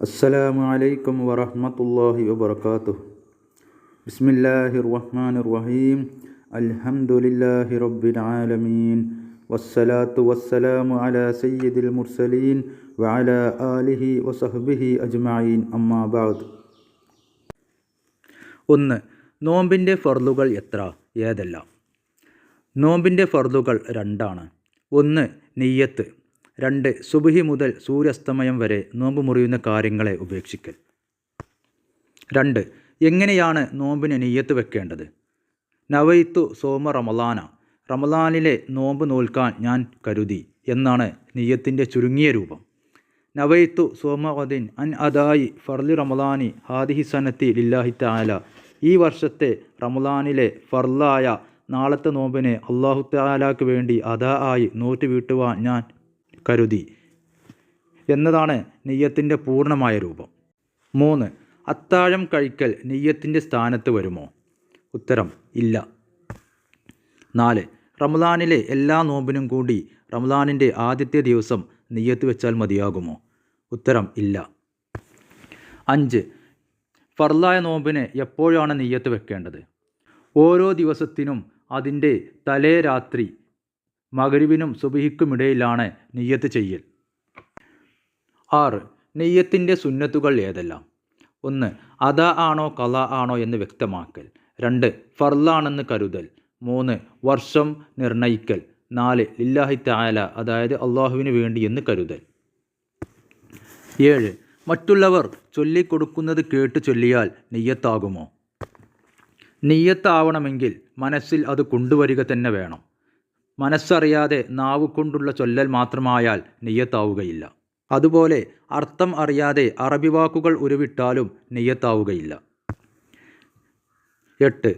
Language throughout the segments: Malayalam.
അസ്സലാമു അലൈക്കും വറഹ്മത്തുള്ളാഹി വബർക്കാത്തു ബിസ്മില്ലാഹിർ റഹ്മാനിർ റഹീം അൽഹംദുലില്ലാഹി റബ്ബിൽ ആലമീൻ വസ്സലാത്തു വസ്സലാമു അലാ സയ്യിദിൽ മുർസലീൻ വഅല ആലിഹി വസഹ്ബിഹി അജ്മഈൻ. അമ്മാ ബഅദ്. ഒന്ന് നോമ്പിന്റെ ഫർലുകൾ എത്ര? ഏതെല്ലാം? നോമ്പിന്റെ ഫർലുകൾ രണ്ടാണ്. ഒന്ന് നെയ്യത്ത്. രണ്ട് സുബുഹി മുതൽ സൂര്യാസ്തമയം വരെ നോമ്പ് മുറിയുന്ന കാര്യങ്ങളെ ഉപേക്ഷിക്കൽ. രണ്ട് എങ്ങനെയാണ് നോമ്പിന് നെയ്യത്ത് വെക്കേണ്ടത്? നവയിത്തു സോമ റമലാന റമലാനിലെ നോമ്പ് നോൽക്കാൻ ഞാൻ കരുതി എന്നാണ് നെയ്യത്തിന്റെ ചുരുങ്ങിയ രൂപം. നവയിത്തു സോമവദിൻ അൻ അദായി ഫർലി റമലാനി ഹാദിഹി സനത്തി ലില്ലാഹി താല ഈ വർഷത്തെ റമലാനിലെ ഫർലായ നാളത്തെ നോമ്പിനെ അള്ളാഹു താലാക്ക് വേണ്ടി അദാ ആയി നോറ്റ് വീട്ടുവാൻ ഞാൻ കരുതി. എന്നതാണ് നെയ്യത്തിന്റെ പൂർണമായ രൂപം. മൂന്ന് അത്താഴം കഴിക്കൽ നെയ്യത്തിന്റെ സ്ഥാനത്ത് വരുമോ? ഉത്തരം ഇല്ല. നാല് റമദാനിലെ എല്ലാ നോമ്പിനും കൂടി റമദാനിന്റെ ആദ്യത്തെ ദിവസം നെയ്യത്ത് വെച്ചാൽ മതിയാകുമോ? ഉത്തരം ഇല്ല. അഞ്ച് ഫർലായ നോമ്പിന് എപ്പോഴാണ് നെയ്യത്ത് വെക്കേണ്ടത്? ഓരോ ദിവസത്തിനും അതിന്റെ തലേ രാത്രി മകരിവിനും സുബിഹിക്കുമിടയിലാണ് നെയ്യത്ത് ചെയ്യൽ. ആറ് നെയ്യത്തിന്റെ സുന്നത്തുകൾ ഏതെല്ലാം? ഒന്ന് അത ആണോ കല ആണോ എന്ന് വ്യക്തമാക്കൽ. രണ്ട് ഫർലാണെന്ന് കരുതൽ. മൂന്ന് വർഷം നിർണയിക്കൽ. നാല് ലില്ലാഹി താല അതായത് അള്ളാഹുവിന് വേണ്ടി എന്ന് കരുതൽ. ഏഴ് മറ്റുള്ളവർ ചൊല്ലിക്കൊടുക്കുന്നത് കേട്ട് ചൊല്ലിയാൽ നെയ്യത്താകുമോ? നെയ്യത്താവണമെങ്കിൽ മനസ്സിൽ അത് കൊണ്ടുവരിക തന്നെ വേണം. മനസ്സറിയാതെ നാവുകൊണ്ടുള്ള ചൊല്ലൽ മാത്രമായാൽ നെയ്യത്താവുകയില്ല. അതുപോലെ അർത്ഥം അറിയാതെ അറബി വാക്കുകൾ ഉരുവിട്ടാലും നെയ്യത്താവുകയില്ല. എട്ട്.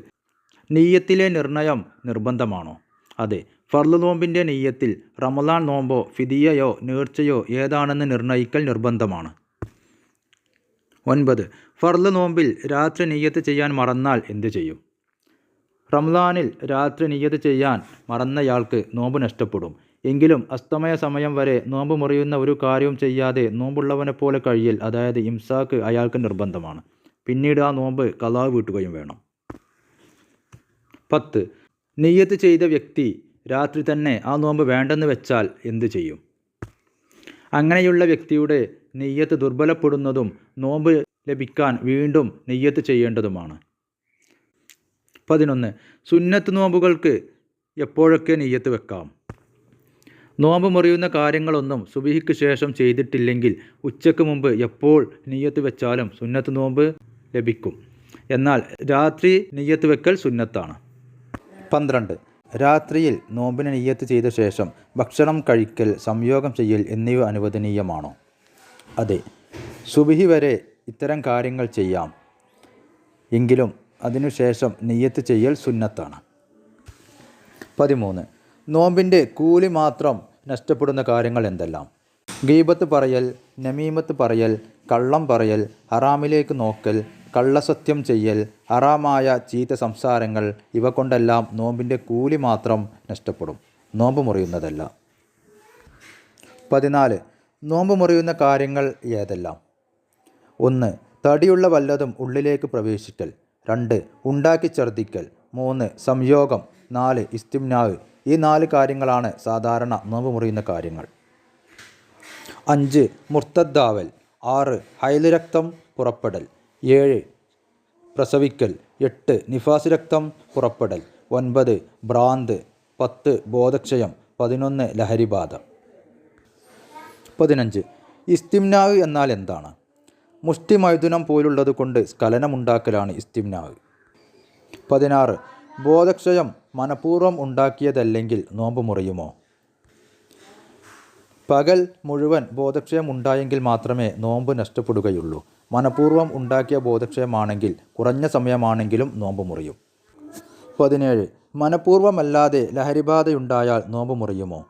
നെയ്യത്തിലെ നിർണയം നിർബന്ധമാണോ? അതെ. ഫർൾ നോമ്പിന്റെ നെയ്യത്തിൽ റമദാൻ നോമ്പോ ഫിദിയയോ നേർച്ചയോ ഏതാണെന്ന് നിർണയിക്കൽ നിർബന്ധമാണ്. ഒൻപത്. ഫർൾ നോമ്പിൽ രാത്രി നെയ്യത്ത് ചെയ്യാൻ മറന്നാൽ എന്തു ചെയ്യും? റംസാനിൽ രാത്രി നിയ്യത്ത് ചെയ്യാൻ മറന്നയാൾക്ക് നോമ്പ് നഷ്ടപ്പെടും. എങ്കിലും അസ്തമയ സമയം വരെ നോമ്പ് മുറിയുന്ന ഒരു കാര്യവും ചെയ്യാതെ നോമ്പുള്ളവനെ പോലെ കഴിയൽ അതായത് ഇംസാക്ക് അയാൾക്ക് നിർബന്ധമാണ്. പിന്നീട് ആ നോമ്പ് കലാവ് വീട്ടുകയും വേണം. പത്ത്. നെയ്യത്ത് ചെയ്ത വ്യക്തി രാത്രി തന്നെ ആ നോമ്പ് വേണ്ടെന്ന് വെച്ചാൽ എന്തു ചെയ്യും? അങ്ങനെയുള്ള വ്യക്തിയുടെ നെയ്യത്ത് ദുർബലപ്പെടുന്നതും നോമ്പ് ലഭിക്കാൻ വീണ്ടും നെയ്യത്ത് ചെയ്യേണ്ടതുമാണ്. പതിനൊന്ന്. സുന്നത്ത് നോമ്പുകൾക്ക് എപ്പോഴൊക്കെ നെയ്യത്ത് വെക്കാം? നോമ്പ് മുറിയുന്ന കാര്യങ്ങളൊന്നും സുബിഹിക്ക് ശേഷം ചെയ്തിട്ടില്ലെങ്കിൽ ഉച്ചയ്ക്ക് മുമ്പ് എപ്പോൾ നെയ്യത്ത് വെച്ചാലും സുന്നത്ത് നോമ്പ് ലഭിക്കും. എന്നാൽ രാത്രി നെയ്യത്ത് വെക്കൽ സുന്നത്താണ്. പന്ത്രണ്ട്. രാത്രിയിൽ നോമ്പിന് നെയ്യത്ത് ചെയ്ത ശേഷം ഭക്ഷണം കഴിക്കൽ സംയോഗം ചെയ്യൽ എന്നിവ അനുവദനീയമാണോ? അതെ. സുബിഹി വരെ ഇത്തരം കാര്യങ്ങൾ ചെയ്യാം. എങ്കിലും അതിനുശേഷം നെയ്യത്ത് ചെയ്യൽ സുന്നത്താണ്. പതിമൂന്ന്. നോമ്പിന്റെ കൂലി മാത്രം നഷ്ടപ്പെടുന്ന കാര്യങ്ങൾ എന്തെല്ലാം? ഗീബത്ത് പറയൽ നമീമത്ത് പറയൽ കള്ളം പറയൽ ഹറാമിലേക്ക് നോക്കൽ കള്ളസത്യം ചെയ്യൽ ഹറാമായ ചീത്ത സംസാരങ്ങൾ ഇവ കൊണ്ടെല്ലാം നോമ്പിന്റെ കൂലി മാത്രം നഷ്ടപ്പെടും. നോമ്പ് മുറിയുന്നതല്ല. പതിനാല്. നോമ്പ് മുറിയുന്ന കാര്യങ്ങൾ ഏതെല്ലാം? ഒന്ന്. തടിയുള്ള വല്ലതും ഉള്ളിലേക്ക് പ്രവേശിക്കൽ. രണ്ട് ഉണ്ടാക്കി ഛർദ്ദിക്കൽ. മൂന്ന് സംയോഗം. നാല് ഇസ്തിംനാവ്. ഈ നാല് കാര്യങ്ങളാണ് സാധാരണ നോമ്പ് മുറിയുന്ന കാര്യങ്ങൾ. അഞ്ച് മുർത്തദ്ദാവൽ. ആറ് ഹൈലരക്തം പുറപ്പെടൽ. ഏഴ് പ്രസവിക്കൽ. എട്ട് നിഫാസ് രക്തം പുറപ്പെടൽ. ഒൻപത് ഭ്രാന്ത്. പത്ത് ബോധക്ഷയം. പതിനൊന്ന് ലഹരിബാധ. പതിനഞ്ച് ഇസ്തിംനാവ് എന്നാൽ എന്താണ്? മുഷ്ടി മൈഥുനം പോലുള്ളത് കൊണ്ട് സ്ഖലനമുണ്ടാക്കലാണ് ഇസ്തിംനാവ് പതിനാറ്. ബോധക്ഷയം മനഃപൂർവം ഉണ്ടാക്കിയതല്ലെങ്കിൽ നോമ്പ് മുറിയുമോ? പകൽ മുഴുവൻ ബോധക്ഷയം ഉണ്ടായെങ്കിൽ മാത്രമേ നോമ്പ് നഷ്ടപ്പെടുകയുള്ളൂ. മനഃപൂർവം ഉണ്ടാക്കിയ ബോധക്ഷയമാണെങ്കിൽ കുറഞ്ഞ സമയമാണെങ്കിലും നോമ്പ് മുറിയും. പതിനേഴ്. മനഃപൂർവമല്ലാതെ ലഹരിബാധയുണ്ടായാൽ നോമ്പ് മുറിയുമോ?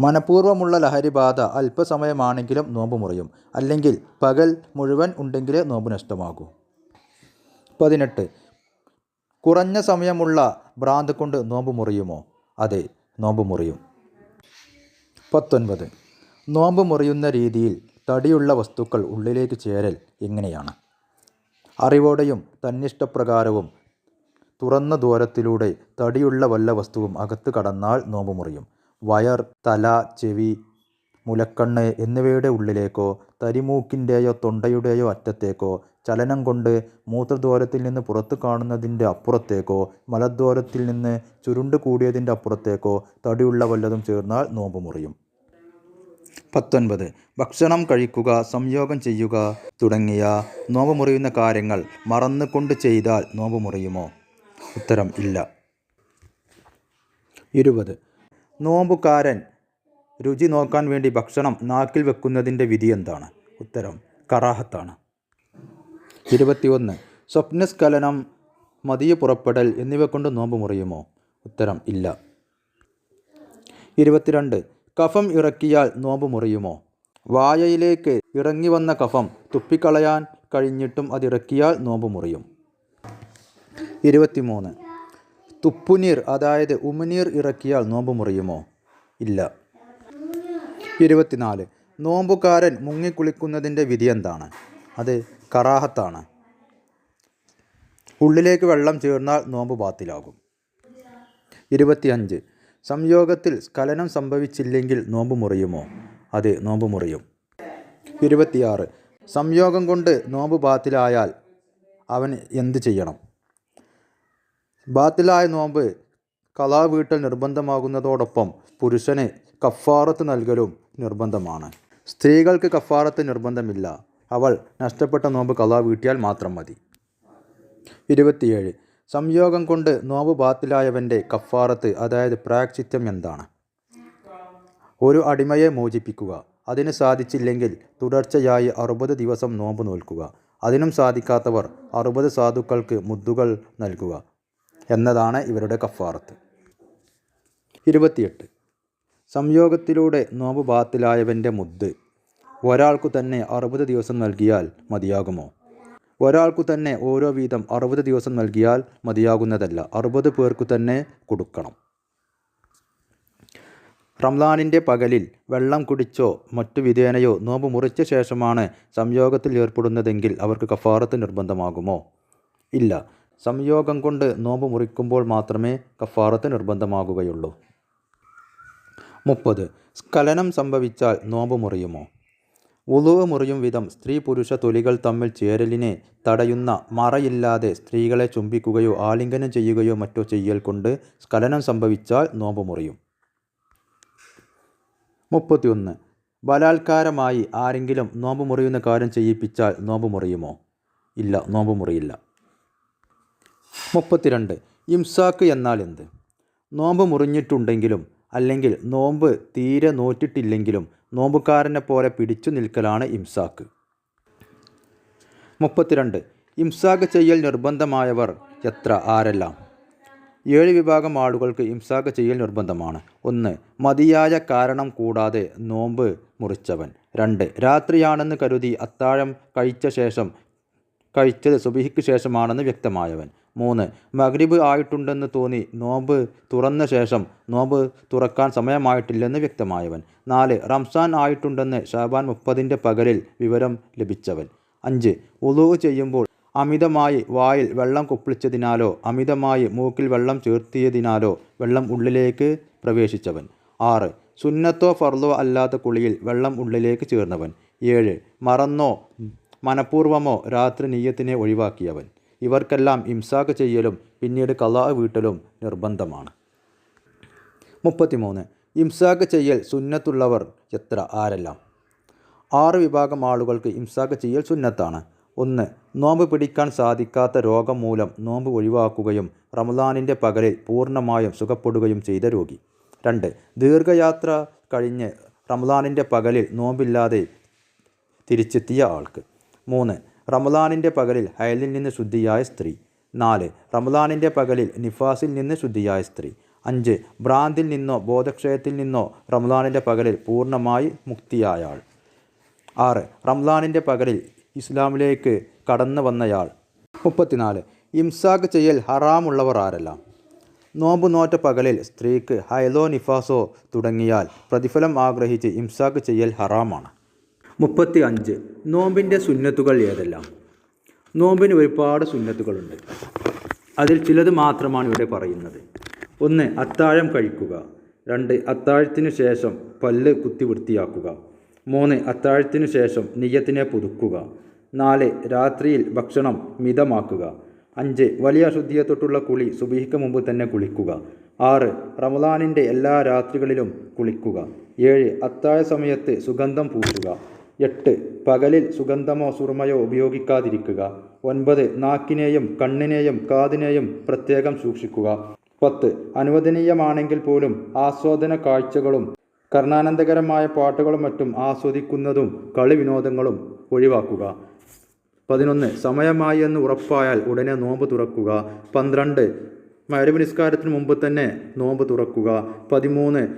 മനഃപൂർവമുള്ള ലഹരിബാധ അല്പസമയമാണെങ്കിലും നോമ്പ് മുറിയും. അല്ലെങ്കിൽ പകൽ മുഴുവൻ ഉണ്ടെങ്കിലേ നോമ്പ് നഷ്ടമാകൂ. പതിനെട്ട്. കുറഞ്ഞ സമയമുള്ള ഭ്രാന്ത് കൊണ്ട് നോമ്പ് മുറിയുമോ? അതെ നോമ്പ് മുറിയും. പത്തൊൻപത്. നോമ്പ് മുറിയുന്ന രീതിയിൽ തടിയുള്ള വസ്തുക്കൾ ഉള്ളിലേക്ക് ചേരൽ എങ്ങനെയാണ്? അറിവോടെയും തന്നിഷ്ടപ്രകാരവും തുറന്ന ദൂരത്തിലൂടെ തടിയുള്ള വല്ല വസ്തുവും അകത്ത് കടന്നാൽ നോമ്പ് മുറിയും. വയർ തല ചെവി മുലക്കണ്ണ് എന്നിവയുടെ ഉള്ളിലേക്കോ തരിമൂക്കിന്റെയോ തൊണ്ടയുടെയോ അറ്റത്തേക്കോ ചലനം കൊണ്ട് മൂത്രദ്വാരത്തിൽ നിന്ന് പുറത്തു കാണുന്നതിന്റെ അപ്പുറത്തേക്കോ മലദ്വാരത്തിൽ നിന്ന് ചുരുണ്ട് കൂടിയതിന്റെ അപ്പുറത്തേക്കോ തടിയുള്ള വല്ലതും ചേർന്നാൽ നോമ്പ് മുറിയും. പത്തൊൻപത്. ഭക്ഷണം കഴിക്കുക സംയോഗം ചെയ്യുക തുടങ്ങിയ നോമ്പ് മുറിയുന്ന കാര്യങ്ങൾ മറന്നുകൊണ്ട് ചെയ്താൽ നോമ്പ് മുറിയുമോ? ഉത്തരം ഇല്ല. ഇരുപത്. നോമ്പുകാരൻ രുചി നോക്കാൻ വേണ്ടി ഭക്ഷണം നാക്കിൽ വെക്കുന്നതിന്റെ വിധി എന്താണ്? ഉത്തരം കറാഹത്താണ്. ഇരുപത്തിയൊന്ന് സ്വപ്നസ്ഖലനം മതിയ പുറപ്പെടൽ എന്നിവ കൊണ്ട് നോമ്പ് മുറിയുമോ? ഉത്തരം ഇല്ല. ഇരുപത്തിരണ്ട് കഫം ഇറക്കിയാൽ നോമ്പ് മുറിയുമോ? വായയിലേക്ക് ഇറങ്ങി വന്ന കഫം തുപ്പിക്കളയാൻ കഴിഞ്ഞിട്ടും അതിറക്കിയാൽ നോമ്പ് മുറിയും. ഇരുപത്തിമൂന്ന് തുപ്പുനീർ അതായത് ഉമിനീർ ഇറക്കിയാൽ നോമ്പ് മുറിയുമോ? ഇല്ല. ഇരുപത്തിനാല്. നോമ്പുകാരൻ മുങ്ങിക്കുളിക്കുന്നതിന്റെ വിധി എന്താണ്? അത് കറാഹത്താണ്. ഉള്ളിലേക്ക് വെള്ളം ചേർന്നാൽ നോമ്പ് ബാത്തിലാകും. ഇരുപത്തിയഞ്ച്. സംയോഗത്തിൽ സ്ഖലനം സംഭവിച്ചില്ലെങ്കിൽ നോമ്പ് മുറിയുമോ? അത് നോമ്പ് മുറിയും. ഇരുപത്തിയാറ്. സംയോഗം കൊണ്ട് നോമ്പ് ബാത്തിലായാൽ അവൻ എന്ത് ചെയ്യണം? ബാത്തിലായ നോമ്പ് കലാ വീട്ടൽ നിർബന്ധമാകുന്നതോടൊപ്പം പുരുഷന് കഫാറത്ത് നൽകലും നിർബന്ധമാണ്. സ്ത്രീകൾക്ക് കഫാറത്ത് നിർബന്ധമില്ല. അവൾ നഷ്ടപ്പെട്ട നോമ്പ് കലാ വീട്ടിയാൽ മാത്രം മതി. ഇരുപത്തിയേഴ്. സംയോഗം കൊണ്ട് നോമ്പ് ബാത്തിലായവന്റെ കഫാറത്ത് അതായത് പ്രാക്ചിത്യം എന്താണ്? ഒരു അടിമയെ മോചിപ്പിക്കുക. അതിന് സാധിച്ചില്ലെങ്കിൽ തുടർച്ചയായി അറുപത് ദിവസം നോമ്പ് നോൽക്കുക. അതിനും സാധിക്കാത്തവർ അറുപത് സാധുക്കൾക്ക് മുദ്ദുകൾ നൽകുക. എന്നതാണ് ഇവരുടെ കഫാറത്ത്. ഇരുപത്തിയെട്ട്. സംയോഗത്തിലൂടെ നോമ്പ് ബാത്തിലായവന്റെ മുദ്ദ് ഒരാൾക്കു തന്നെ അറുപത് ദിവസം നൽകിയാൽ മതിയാകുമോ? ഒരാൾക്കു തന്നെ ഓരോ വീതം അറുപത് ദിവസം നൽകിയാൽ മതിയാകുന്നതല്ല. അറുപത് പേർക്കു തന്നെ കൊടുക്കണം. റംലാനിന്റെ പകലിൽ വെള്ളം കുടിച്ചോ മറ്റു വിധേനയോ നോമ്പ് മുറിച്ച ശേഷമാണ് സംയോഗത്തിൽ ഏർപ്പെടുന്നതെങ്കിൽ അവർക്ക് കഫാറത്ത് നിർബന്ധമാകുമോ? ഇല്ല. സംയോഗം കൊണ്ട് നോമ്പ് മുറിക്കുമ്പോൾ മാത്രമേ കഫാറത്ത് നിർബന്ധമാകുകയുള്ളൂ. മുപ്പത്. സ്ഖലനം സംഭവിച്ചാൽ നോമ്പ് മുറിയുമോ? ഉളുവ് മുറിയും വിധം സ്ത്രീ പുരുഷ തൊലികൾ തമ്മിൽ ചേരലിനെ തടയുന്ന മറയില്ലാതെ സ്ത്രീകളെ ചുംബിക്കുകയോ ആലിംഗനം ചെയ്യുകയോ മറ്റോ ചെയ്യൽ കൊണ്ട് സ്ഖലനം സംഭവിച്ചാൽ നോമ്പ് മുറിയും. മുപ്പത്തിയൊന്ന്. ബലാത്കാരമായി ആരെങ്കിലും നോമ്പ് മുറിയുന്ന കാര്യം ചെയ്യിപ്പിച്ചാൽ നോമ്പ് മുറിയുമോ? ഇല്ല നോമ്പ് മുറിയില്ല. മുപ്പത്തിരണ്ട്. ഇംസാക്ക് എന്നാൽ എന്ത്? നോമ്പ് മുറിഞ്ഞിട്ടുണ്ടെങ്കിലും അല്ലെങ്കിൽ നോമ്പ് തീരെ നോറ്റിട്ടില്ലെങ്കിലും നോമ്പുകാരനെ പോലെ പിടിച്ചു നിൽക്കലാണ് ഇംസാക്ക്. മുപ്പത്തിരണ്ട്. ഇംസാക്ക് ചെയ്യൽ നിർബന്ധമായവർ എത്ര? ആരെല്ലാം? ഏഴ് വിഭാഗം ആളുകൾക്ക് ഇംസാക്ക് ചെയ്യൽ നിർബന്ധമാണ്. ഒന്ന് മതിയായ കാരണം കൂടാതെ നോമ്പ് മുറിച്ചവൻ. രണ്ട് രാത്രിയാണെന്ന് കരുതി അത്താഴം കഴിച്ച ശേഷം കഴിച്ചത് സുബിഹിക്ക് ശേഷമാണെന്ന് വ്യക്തമായവൻ. മൂന്ന് മഗ്രിബ് ആയിട്ടുണ്ടെന്ന് തോന്നി. നോമ്പ് തുറന്ന ശേഷം നോമ്പ് തുറക്കാൻ സമയമായിട്ടില്ലെന്ന് വ്യക്തമായവൻ. നാല് റംസാൻ ആയിട്ടുണ്ടെന്ന് ഷാബാൻ മുപ്പതിന്റെ പകലിൽ വിവരം ലഭിച്ചവൻ. അഞ്ച് ഉളു ചെയ്യുമ്പോൾ അമിതമായി വായിൽ വെള്ളം കുപ്പിളിച്ചതിനാലോ അമിതമായി മൂക്കിൽ വെള്ളം ചേർത്തിയതിനാലോ വെള്ളം ഉള്ളിലേക്ക് പ്രവേശിച്ചവൻ. ആറ് സുന്നത്തോ ഫർലോ അല്ലാത്ത കുളിയിൽ വെള്ളം ഉള്ളിലേക്ക് ചേർന്നവൻ. ഏഴ് മറന്നോ മനഃപൂർവമോ രാത്രി നീയത്തിനെ ഒഴിവാക്കിയവൻ. ഇവർക്കെല്ലാം ഇംസാക്ക് ചെയ്യലും പിന്നീട് കലാ വീട്ടലും നിർബന്ധമാണ്. മുപ്പത്തിമൂന്ന്. ഇംസാക്ക് ചെയ്യൽ സുന്നത്തുള്ളവർ എത്ര? ആരെല്ലാം? ആറ് വിഭാഗം ആളുകൾക്ക് ഇംസാക്ക് ചെയ്യൽ സുന്നത്താണ്. ഒന്ന് നോമ്പ് പിടിക്കാൻ സാധിക്കാത്ത രോഗം മൂലം നോമ്പ് ഒഴിവാക്കുകയും റമദാനിന്റെ പകലിൽ പൂർണമായും സുഖപ്പെടുകയും ചെയ്ത രോഗി. രണ്ട് ദീർഘയാത്ര കഴിഞ്ഞ് റമദാനിന്റെ പകലിൽ നോമ്പില്ലാതെ തിരിച്ചെത്തിയ ആൾക്ക്. മൂന്ന് റമദാനിന്റെ പകലിൽ ഹയലിൽ നിന്ന് ശുദ്ധിയായ സ്ത്രീ. നാല് റമദാനിന്റെ പകലിൽ നിഫാസിൽ നിന്ന് ശുദ്ധിയായ സ്ത്രീ. അഞ്ച് ഭ്രാന്തിൽ നിന്നോ ബോധക്ഷയത്തിൽ നിന്നോ റംലാനിന്റെ പകലിൽ പൂർണമായി മുക്തിയായ ആൾ ആറ് റംലാനിന്റെ പകലിൽ ഇസ്ലാമിലേക്ക് കടന്നു വന്നയാൾ. മുപ്പത്തിനാല് ഇംസാഖ് ചെയ്യൽ ഹറാമുള്ളവർ ആരെല്ലാം? നോമ്പ് നോറ്റ പകലിൽ സ്ത്രീക്ക് ഹൈലോ നിഫാസോ തുടങ്ങിയാൽ പ്രതിഫലം ആഗ്രഹിച്ച് ഇംസാഖ് ചെയ്യൽ ഹറാമാണ്. മുപ്പത്തി അഞ്ച് നോമ്പിന്റെ സുന്നത്തുകൾ ഏതെല്ലാം? നോമ്പിന് ഒരുപാട് സുന്നത്തുകളുണ്ട്. അതിൽ ചിലത് മാത്രമാണ് ഇവിടെ പറയുന്നത്. ഒന്ന് അത്താഴം കഴിക്കുക. രണ്ട് അത്താഴത്തിനു ശേഷം പല്ല് കുത്തി വൃത്തിയാക്കുക. മൂന്ന് അത്താഴത്തിനു ശേഷം നെയ്യത്തിനെ പുതുക്കുക. നാല് രാത്രിയിൽ ഭക്ഷണം മിതമാക്കുക. അഞ്ച് വലിയ അശുദ്ധിയെ തൊട്ടുള്ള കുളി സുബീഹിക്ക് മുമ്പ് തന്നെ കുളിക്കുക. ആറ് റമദാനിന്റെ എല്ലാ രാത്രികളിലും കുളിക്കുക. ഏഴ് അത്താഴ സമയത്ത് സുഗന്ധം പൂശുക എട്ട്. പകലിൽ സുഗന്ധമോ സുറുമയോ ഉപയോഗിക്കാതിരിക്കുക. ഒൻപത്. നാക്കിനെയും കണ്ണിനെയും കാതിനെയും പ്രത്യേകം സൂക്ഷിക്കുക. പത്ത്. അനുവദനീയമാണെങ്കിൽ പോലും ആസ്വാദന കാഴ്ചകളും കർണാനന്ദകരമായ പാട്ടുകളും മറ്റും ആസ്വദിക്കുന്നതും കളി വിനോദങ്ങളും ഒഴിവാക്കുക. പതിനൊന്ന്. സമയമായി എന്ന് ഉറപ്പായാൽ ഉടനെ നോമ്പ് തുറക്കുക. പന്ത്രണ്ട്. മരവ് നിസ്കാരത്തിന് മുമ്പ് തന്നെ നോമ്പ് തുറക്കുക. പതിമൂന്ന്.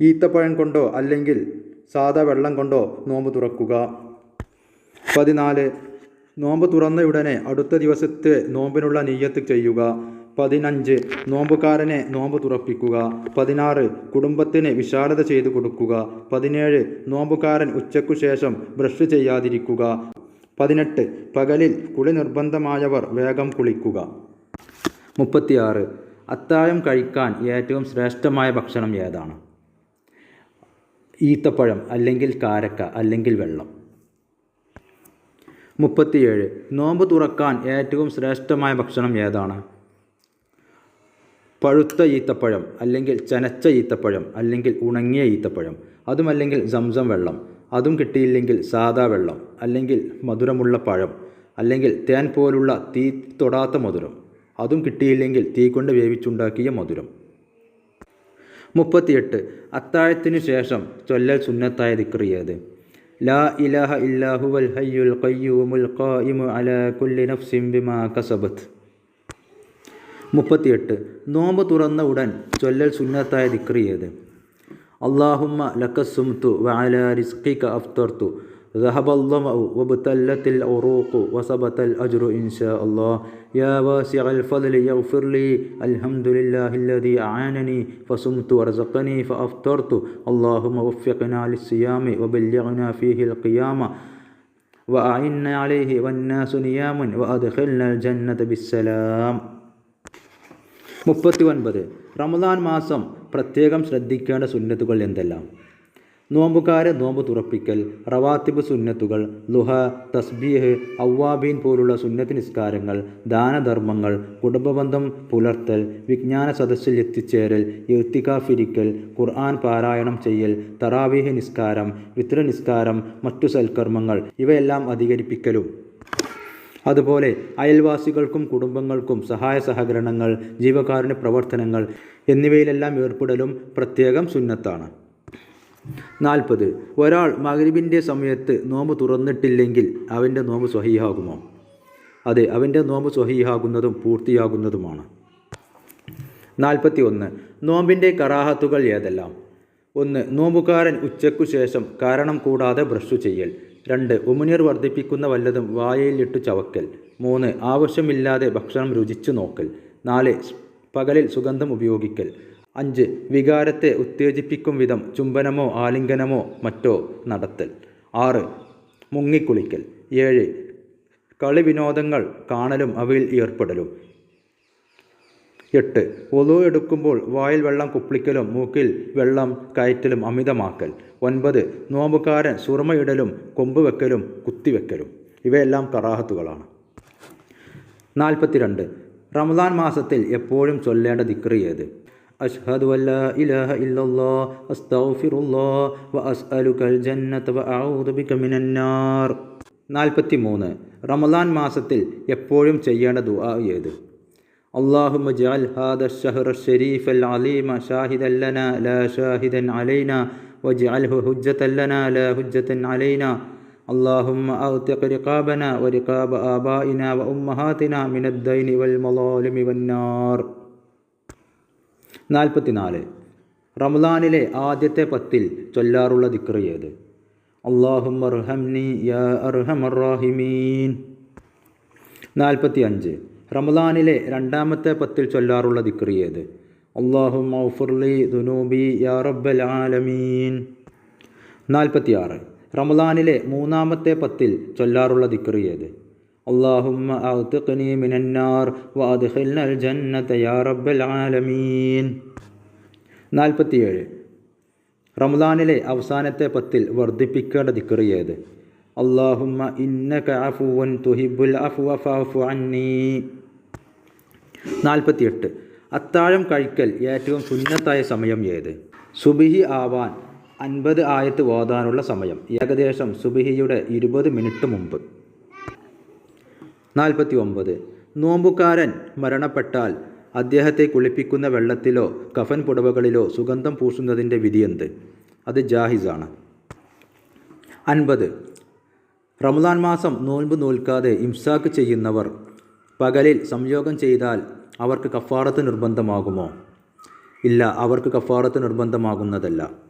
ഈത്തപ്പഴം കൊണ്ടോ അല്ലെങ്കിൽ സാദാ വെള്ളം കൊണ്ടോ നോമ്പ് തുറക്കുക. പതിനാല് നോമ്പ് തുറന്നയുടനെ അടുത്ത ദിവസത്തെ നോമ്പിനുള്ള നെയ്യത്ത് ചെയ്യുക. പതിനഞ്ച് നോമ്പുകാരനെ നോമ്പ് തുറപ്പിക്കുക. പതിനാറ് കുടുംബത്തിന് വിശാലത ചെയ്തു കൊടുക്കുക. പതിനേഴ് നോമ്പുകാരൻ ഉച്ചയ്ക്കു ശേഷം ബ്രഷ് ചെയ്യാതിരിക്കുക. പതിനെട്ട് പകലിൽ കുളി നിർബന്ധമായവർ വേഗം കുളിക്കുക. മുപ്പത്തിയാറ് അത്താഴം കഴിക്കാൻ ഏറ്റവും ശ്രേഷ്ഠമായ ഭക്ഷണം ഏതാണ്? ഈത്തപ്പഴം അല്ലെങ്കിൽ കാരക്ക അല്ലെങ്കിൽ വെള്ളം. മുപ്പത്തിയേഴ്. നോമ്പ് തുറക്കാൻ ഏറ്റവും ശ്രേഷ്ഠമായ ഭക്ഷണം ഏതാണ്? പഴുത്ത ഈത്തപ്പഴം അല്ലെങ്കിൽ ചനച്ച ഈത്തപ്പഴം അല്ലെങ്കിൽ ഉണങ്ങിയ ഈത്തപ്പഴം. അതുമല്ലെങ്കിൽ സംസം വെള്ളം. അതും കിട്ടിയില്ലെങ്കിൽ സാദാ വെള്ളം അല്ലെങ്കിൽ മധുരമുള്ള പഴം അല്ലെങ്കിൽ തേൻ പോലുള്ള തീ തൊടാത്ത മധുരം. അതും കിട്ടിയില്ലെങ്കിൽ തീ കൊണ്ട് വേവിച്ചുണ്ടാക്കിയ മധുരം. മുപ്പത്തിയെട്ട്. അത്താഴത്തിനു ശേഷം ചൊല്ലൽ സുന്നത്തായ ദിക്റിയത് ലാ ഇലാഹ ഇല്ലാഹുവൽ ഹയ്യുൽ ഖയ്യൂമുൽ ഖായിമു അലാ കുല്ലി നഫ്സിൻ ബിമാ കസബത്ത്. മുപ്പത്തിയെട്ട്. നോമ്പ് തുറന്ന ഉടൻ ചൊല്ലൽ സുന്നത്തായ ദിക്റിയത് അള്ളാഹുമ്മ ലക്കസുംതു വഅല റിസ്ഖിക അഫ്തർതു. ذهب الظمأ وابتلت العروق وثبت الأجر إن شاء الله يا واسع الفضل يغفر لي الحمد لله الذي أعانني فصمت ورزقني فأفطرت اللهم وفقنا للصيام وبلغنا فيه القيامة وأعنا عليه والناس نيام وأدخلنا الجنة بالسلام മുപ്പത്തി ഒൻപത് റമദാൻ മാസം പ്രത്യേകം ശ്രദ്ധിക്കേണ്ട സുന്നത്തുകൾ എന്തെല്ലാം നോമ്പുകാരെ നോമ്പ് തുറപ്പിക്കൽ റവാത്തിബ് സുന്നത്തുകൾ ലുഹ തസ്ബീഹ് ഔവാബീൻ പോലുള്ള സുന്നത്ത് നിസ്കാരങ്ങൾ ദാനധർമ്മങ്ങൾ കുടുംബബന്ധം പുലർത്തൽ വിജ്ഞാന സദസ്സിൽ എത്തിച്ചേരൽ എത്തിക്കാഫിരിക്കൽ ഖുർആൻ പാരായണം ചെയ്യൽ തറാവീഹ് നിസ്കാരം വിത്ര നിസ്കാരം മറ്റു സൽക്കർമ്മങ്ങൾ ഇവയെല്ലാം അധികരിപ്പിക്കലും. അതുപോലെ അയൽവാസികൾക്കും കുടുംബങ്ങൾക്കും സഹായ സഹകരണങ്ങൾ ജീവകാരുണ്യ പ്രവർത്തനങ്ങൾ എന്നിവയിലെല്ലാം ഏർപ്പെടലും പ്രത്യേകം സുന്നത്താണ്. നാൽപ്പത്. ഒരാൾ മകരിബിന്റെ സമയത്ത് നോമ്പ് തുറന്നിട്ടില്ലെങ്കിൽ അവന്റെ നോമ്പ് സ്വഹീഹാകുമോ? അതെ അവന്റെ നോമ്പ് സ്വഹീഹാകുന്നതും പൂർത്തിയാകുന്നതുമാണ്. നാൽപ്പത്തി ഒന്ന് നോമ്പിന്റെ കറാഹത്തുകൾ ഏതെല്ലാം? ഒന്ന് നോമ്പുകാരൻ ഉച്ചയ്ക്കു ശേഷം കാരണം കൂടാതെ ബ്രഷ് ചെയ്യൽ. രണ്ട് ഉമിനീർ വർദ്ധിപ്പിക്കുന്ന വല്ലതും വായയിലിട്ട് ചവക്കൽ മൂന്ന് ആവശ്യമില്ലാതെ ഭക്ഷണം രുചിച്ചു നോക്കൽ. നാല് പകലിൽ സുഗന്ധം ഉപയോഗിക്കൽ. അഞ്ച്. വികാരത്തെ ഉത്തേജിപ്പിക്കും വിധം ചുംബനമോ ആലിംഗനമോ മറ്റോ നടത്തൽ. ആറ്. മുങ്ങിക്കുളിക്കൽ. ഏഴ്. കളി വിനോദങ്ങൾ കാണലും അവയിൽ ഏർപ്പെടലും. എട്ട്. ഒലു എടുക്കുമ്പോൾ വായിൽ വെള്ളം കുപ്പിളിക്കലും മൂക്കിൽ വെള്ളം കയറ്റലും അമിതമാക്കൽ. ഒൻപത്. നോമ്പുകാരൻ സുറമയിടലും കൊമ്പ് വെക്കലും കുത്തിവെക്കലും. ഇവയെല്ലാം കറാഹത്തുകളാണ്. നാൽപ്പത്തിരണ്ട്. റമദാൻ മാസത്തിൽ എപ്പോഴും ചൊല്ലേണ്ട ദിക്രി ഏത്? അഷ്ഹദു അല്ലാ ഇലാഹ ഇല്ലല്ലാ അസ്തഗ്ഫിറുല്ലാ വ അസ്അലുകൽ ജന്നത വ അഊദു ബിക മിനന്നാർ നാൽപ്പത്തി മൂന്ന് റമദാൻ മാസത്തിൽ എപ്പോഴും ചെയ്യേണ്ട ദുആ ഏത് اللهم اجعل هذا الشهر الشريف العليم شاهدا لنا لا شاهدا علينا واجعله حجة لنا لا حجة علينا اللهم أغتق رقابنا ورقاب آبائنا وأمهاتنا من الدين والمظالم والنار നാൽപ്പത്തിനാല്. റമദാനിലെ ആദ്യത്തെ പത്തിൽ ചൊല്ലാറുള്ള ദിക്റ് ഏത്? അള്ളാഹുമ്മ അർഹംനി യാ അർഹമർ റാഹിമീൻ. നാൽപ്പത്തി അഞ്ച് റമദാനിലെ രണ്ടാമത്തെ പത്തിൽ ചൊല്ലാറുള്ള ദിക്റ് ഏത്? അള്ളാഹുമ്മ ഉഫുർലി ദുനൂബി യാ നാൽപ്പത്തി ആറ് റമദാനിലെ മൂന്നാമത്തെ പത്തിൽ ചൊല്ലാറുള്ള ദിക്റ് ഏത്? അള്ളാഹുമ്മ ഔത്തിഖ്നി മിനന്നാർ വഅദ്ഖിൽനൽ ജന്നത യാ റബ്ബൽ ആലമീൻ. നാൽപ്പത്തിയേഴ്. റംദാനിലെ അവസാനത്തെ പത്തിൽ വർദ്ധിപ്പിക്കേണ്ട ദിക്റ് ഏത്? അള്ളാഹുമ്മ ഇന്നക അഫുവൻ തുഹിബുൽ അഫ്വ ഫഅഫു അന്നി. നാൽപ്പത്തിയെട്ട്. അത്താഴം കഴിക്കൽ ഏറ്റവും സുന്നത്തായ സമയം ഏത്? സുബിഹി ആവാൻ അൻപത് ആയത്ത് ഓതാനുള്ള സമയം. ഏകദേശം സുബിഹിയുടെ ഇരുപത് മിനിറ്റ് മുമ്പ്. നാൽപ്പത്തി ഒമ്പത് നോമ്പുകാരൻ മരണപ്പെട്ടാൽ അദ്ദേഹത്തെ കുളിപ്പിക്കുന്ന വെള്ളത്തിലോ കഫൻ പുടവകളിലോ സുഗന്ധം പൂശുന്നതിന്റെ വിധിയെന്ത്? അത് ജാഹിസാണ്. അൻപത്. റമദാൻ മാസം നോൻപ് നോൽക്കാതെ ഇംസാക്ക് ചെയ്യുന്നവർ പകലിൽ സംയോഗം ചെയ്താൽ അവർക്ക് കഫാറത്ത് നിർബന്ധമാകുമോ? ഇല്ല അവർക്ക് കഫാറത്ത് നിർബന്ധമാകുന്നതല്ല.